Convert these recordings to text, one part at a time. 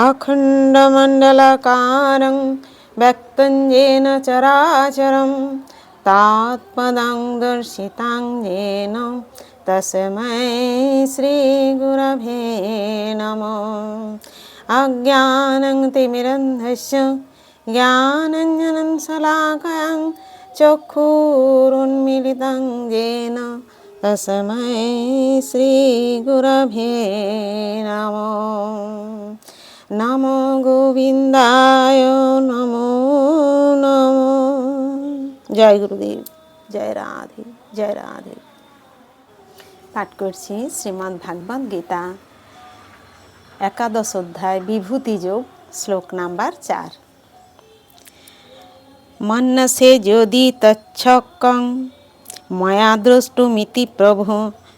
आखण्डमण्डलकारं व्यक्तं येन चराचरं तात्पदं दर्शितां येन तस्मै श्रीगुरभे नमो अज्ञानं तिमिरन्धस्य ज्ञानञ्जनं शलाकयां चक्षुरुन्मिलितं येन तस्मै श्रीगुरभे नमो নমো গোবিন্দায় নমো নমো। জয় গুরুদেব, জয় রাধে জয় রাধে। পাঠ করছি শ্রীমদ্ ভাগবত গীতা, একাদশ অধ্যায়, বিভূতি যোগ, শ্লোক নাম্বার চার। মন্নসে যদি তচ্ছকং ময়া দ্রষ্টুমিতি প্রভু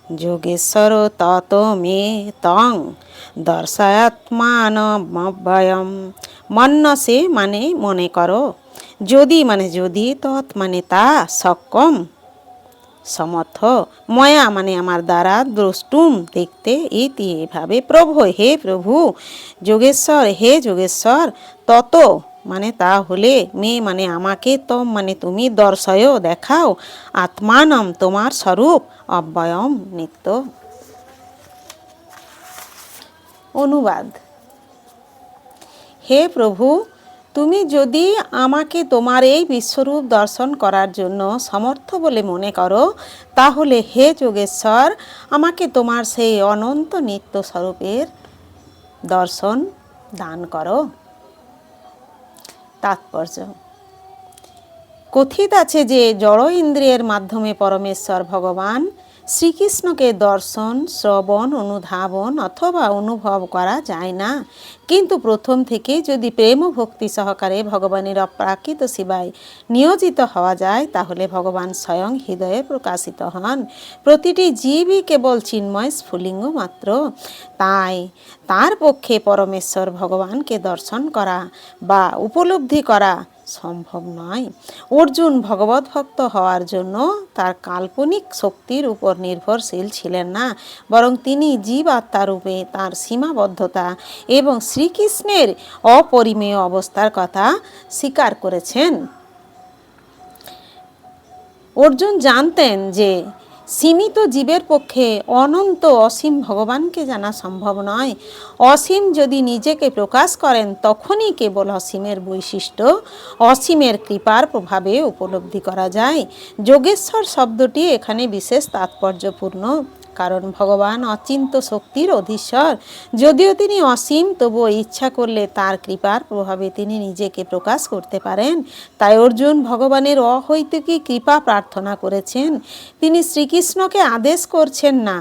যোগেশ্বর তত মে তং দর্শায়াত্মানমব্যয়ম মন্নসে মানে মনে করো। যদি মানে যদি, তৎ মানে তা সক্ষম সমর্থ। ময়া মানে আমার দ্বারা দ্রষ্টুম দেখতে ইতি এভাবে প্রভু, হে প্রভু, যোগেশ্বর, হে যোগেশ্বর, তত মানে তা হলে মেয়ে মানে আমাকে তম মানে তুমি দর্শয় দেখাও, আত্মানম তোমার স্বরূপ, অব্যয়ম নিত্য। অনুবাদ। হে প্রভু, তুমি যদি আমাকে তোমার এই বিশ্বরূপ দর্শন করার জন্য সমর্থ বলে মনে করো, তাহলে হে যোগেশ্বর, আমাকে তোমার সেই অনন্ত নিত্য স্বরূপের দর্শন দান করো। তাৎপর্য। কথিত আছে যে জড় ইন্দ্রিয়ের মাধ্যমে পরমেশ্বর ভগবান শ্রীকৃষ্ণকে দর্শন, শ্রবণ, অনুধাবন অথবা অনুভব করা যায় না। কিন্তু প্রথম থেকে যদি প্রেম ভক্তি সহকারে ভগবানের অপ্রাকৃত সেবায় নিয়োজিত হওয়া যায়, তাহলে ভগবান স্বয়ং হৃদয়ে প্রকাশিত হন। প্রতিটি জীবই কেবল চিন্ময় স্ফুলিঙ্গ মাত্র। তাই তার পক্ষে পরমেশ্বর ভগবানকে দর্শন করা বা উপলব্ধি করা সম্ভব নয়। অর্জুন ভগবত ভক্ত হওয়ার জন্য তার কাল্পনিক শক্তির উপর নির্ভরশীল ছিলেন না, বরং তিনি জীব আত্মারূপে তার সীমাবদ্ধতা এবং শ্রীকৃষ্ণের অপরিমেয় অবস্থার কথা স্বীকার করেছেন। অর্জুন জানতেন যে সীমিত জীবের পক্ষে অনন্ত অসীম ভগবানকে জানা সম্ভব নয়। অসীম যদি নিজেকে প্রকাশ করেন, তখনই কেবল অসীমের বৈশিষ্ট্য, অসীমের কৃপার প্রভাবে উপলব্ধি করা যায়। যোগেশ্বর শব্দটি এখানে বিশেষ তাৎপর্যপূর্ণ। কারণ ভগবান অচিন্ত শক্তির অধীশ্বর। যদিও তিনি অসীম, তবুও ইচ্ছা করলে তার কৃপার প্রভাবে তিনি নিজেকে প্রকাশ করতে পারেন। তাই অর্জুন ভগবানের অহৈতুকী কৃপা প্রার্থনা করেছেন। তিনি শ্রীকৃষ্ণকে আদেশ করছেন না।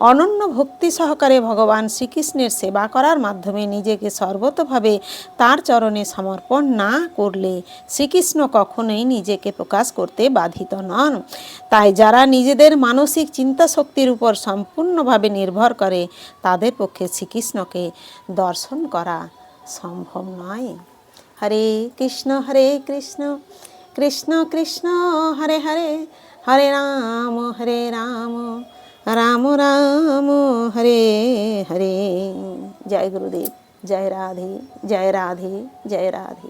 অনন্য ভক্তি সহকারে ভগবান শ্রীকৃষ্ণের সেবা করার মাধ্যমে নিজেকে সর্বতভাবে তার চরণে সমর্পণ না করলে শ্রীকৃষ্ণ কখনোই নিজেকে প্রকাশ করতে বাধিত নন। তাই যারা নিজেদের মানসিক চিন্তা শক্তির উপর সম্পূর্ণভাবে নির্ভর করে, তাদের পক্ষে শ্রীকৃষ্ণকে দর্শন করা সম্ভব নয়। হরে কৃষ্ণ হরে কৃষ্ণ কৃষ্ণ কৃষ্ণ, হরে হরে হরে রাম হরে রাম। রাম রাম হরে হরে জয় গুরুদেব জয় রাধে জয় রাধে জয় রাধে